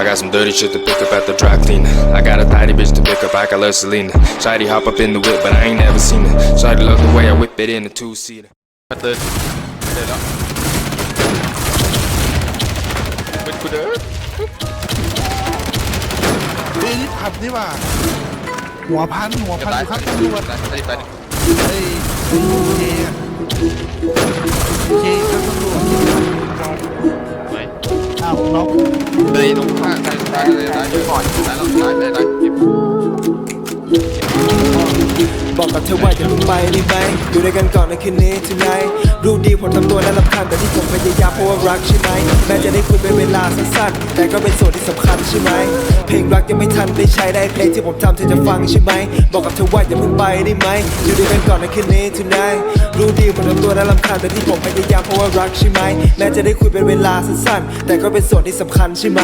I got some dirty shit to pick up at the dry cleaner. I got a tidy bitch to pick up, I got love Selena. Shady hop up in the whip, but I ain't never seen her. Shady love the way I whip it in a two seater. เดินเดินแล้วเป็นกูเด้อเฮ้ยผับนี่หว่าหัวพันหัวพันอยู่ครับตำรวจตายตายตายเฮ้ยเคอะเคครับตำรวจไปอ้าวน้อง เฮ้ยตรงข้างตายเลยตายก่อนตายแล้วตายตายตายเก็บบอกกับเธอว่าอย่าเพิ่งไปรีบไหมอยู่ด้วยกันก่อนในคืนนี้ tonight รู้ดีผมทำตัวน่ารำคาญแต่ที่ผมพยายามเพราะว่ารักใช่ไหมแม้จะได้คุยเป็นเวลาสั้นๆแต่ก็เป็นส่วนที่สำคัญใช่ไหม เพลงรักยังไม่ทันได้ใช้ได้เพลงที่ผมทำเธอจะฟังใช่ไหม บอกกับเธอว่าอย่าเพิ่งไปได้ไหม อยู่ด้วยกันก่อนในคืนนี้ tonight รู้ดีผมทำตัวน่ารำคาญแต่ที่ผมพยายามเพราะว่ารักใช่ไหม แม้จะได้คุยเป็นเวลาสั้นๆ แต่ก็เป็นส่วนที่สำคัญใช่ไหม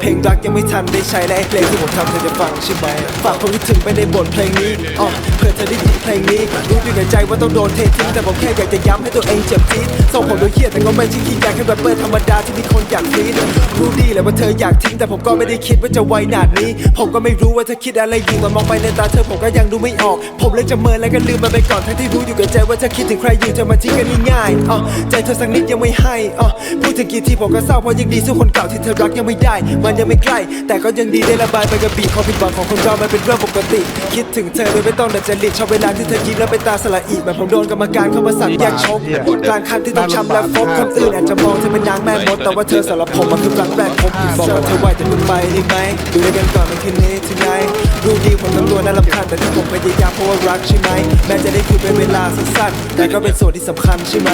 เพลงรักยังไม่ทันได้ใช้ได้เพลงที่ผมทำเธอจะฟังใช่ไหม ฝากความคิดถึงไปในบทเพลงนี้อ๋อเพื่อเธอได้ยินเพลงนี้ รู้อยู่ในใจว่าต้องโดนเททิ้งแต่ผมแค่อยากจะย้ำให้ตัวเองเจ็บจี๊ดส่งผมโดยเครียดแต่ก็ไม่ใช่ขี้ยาแค่แรปเปอร์ธรรมดาที่มีคนอยากฟีดรู้ดีแหละว่าเธออยากทิ้งแต่ผมก็ไม่ได้คิดว่าจะไวนาดนี้ ผมก็ไม่รู้ว่าเธอคิดอะไรอยู่ตอนมองไปในตาเธอผมก็ยังดูไม่ออก ผมเลยจะเมินแล้วก็ลืมมันไปก่อนทั้งที่รู้อยู่กับใจว่าเธอคิดถึงใครอยู่จะมาทิ้งกันง่ายๆอ๋อใจเธอสักนิดยังไม่ให้อ๋อพูดถึงกี่ทีผมก็เศร้าเพราะยังดีสู้คนเก่าที่เธอรักยังไม่ได้ มันยังไม่ใกล้ แต่ก็ยังดีได้ระบายไปกับบีความผิดหวังของคนเรามันเป็นเรื่องปกติ คิดถึงเธอโดยไม่ต้องดัดจริตชอบเวลาที่เธอยิ้มแล้วเป็นตาสละอีกแบบผมโดนกรรมการเข้ามาสั่งแยกชกกลางคันที่ต้องช้ำและฟกคนอื่นอาจจะมองเธอเป็นนางแม่มดแต่ว่าเธอสำหรับผมมันคือรักแรกพบบอกกับเธอว่าจะมึงไปได้ไหมอยู่ด้วยกันก่อนในคืนนี้ tonight รู้ดีผมทำตัวน่ารำคาญแต่ที่ผมพยายามเพราะว่ารักใช่ไหม แม้จะได้คุยเป็นเวลาสั้นๆ แต่ก็เป็นส่วนที่สำคัญใช่ไหม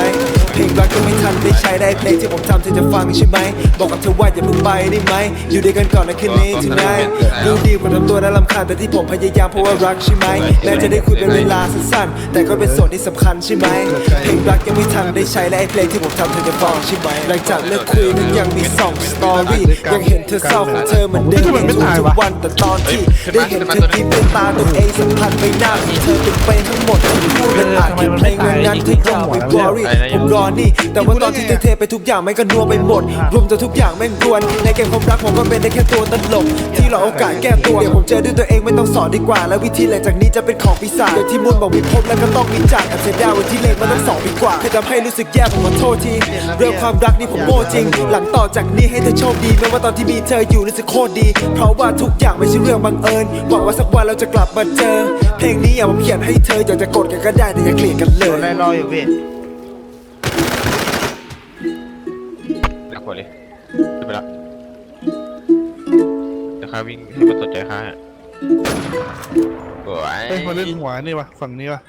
เพลงรักก็ไม่ทันได้ใช้ได้เพลงที่ผมทำเธอจะฟังใช่ไหม บอกกับเธอว่าอย่าเพิ่งไปได้ไหม อยู่ด้วยกันก่อนในคืนนี้ tonight รู้ดีผมทำตัวน่ารำคาญแต่ที่ผมพยายามเพราะว่ารักใช่ไหม แม้จะได้คุยเป็นเวลาสั้นๆ แต่ก็เป็นส่วนที่สำคัญใช่ไหม เพลงรักยังไม่ทันได้ใช้และไอ้เพลงที่ผมทำเธอจะฟังใช่ไหม หลังจากเลิกคุยนั้นยังมีสองสตอรี่ยังเห็นเธอเศร้าของเธอเหมือนเดิมในทุกๆวันแต่ตอนที่ได้เห็นเธอยิ้มด้วยตาตัวเองสัมผัสใบหน้าของเธอเป็นไปทั้งหมดที่พูดและอาจคิดเพลงนั้นเธอยังไม่วอรี่ผมรอนี่ แต่ว่าตอนที่เธอเทไปทุกอย่างไม่งก็นัวไปหมดรวมจนทุกอย่างแม่งรวน ในเกมความรักผมก็เป็นได้แค่ตัวตลก ที่รอโอกาสแก้ตัวเดี๋ยวผมเจอด้วยตัวเองไม่ต้องสอนดีกว่า แล้ววิธีหลังจากนี้จะเป็นของปีศาจเดี๋ยวที่มุนบอกมีพบแล้วก็ต้องมีจากอันเสียดายวันที่เลงมาตั้งสองปีกว่าแค่ทำให้รู้สึกแย่ผมขอโทษทีเรื่องความรักนี่ผมโง่จริง หลังต่อจากนี้ให้เธอโชคดีแม้ว่าตอนที่มีเธออยู่รู้สึกโคตรดีเพราะว่าทุกอย่างไม่ใช่เรื่องบังเอิญหวังว่าสักวันเราจะกลับมาเจอ เพลงนี้อย่าผมเขียนให้เธออยากจะกดกันก็ได้แต่อย่าเกลียดกันเลยแน่รออยู่พี่หนักกว่าเลยขึ้นไปแล้วเดี๋ยวข้าวิ่งให้มันสนใจข้าฮะสวยเฮ้ยมาเล่นหัวนี่วะฝั่งนี้วะ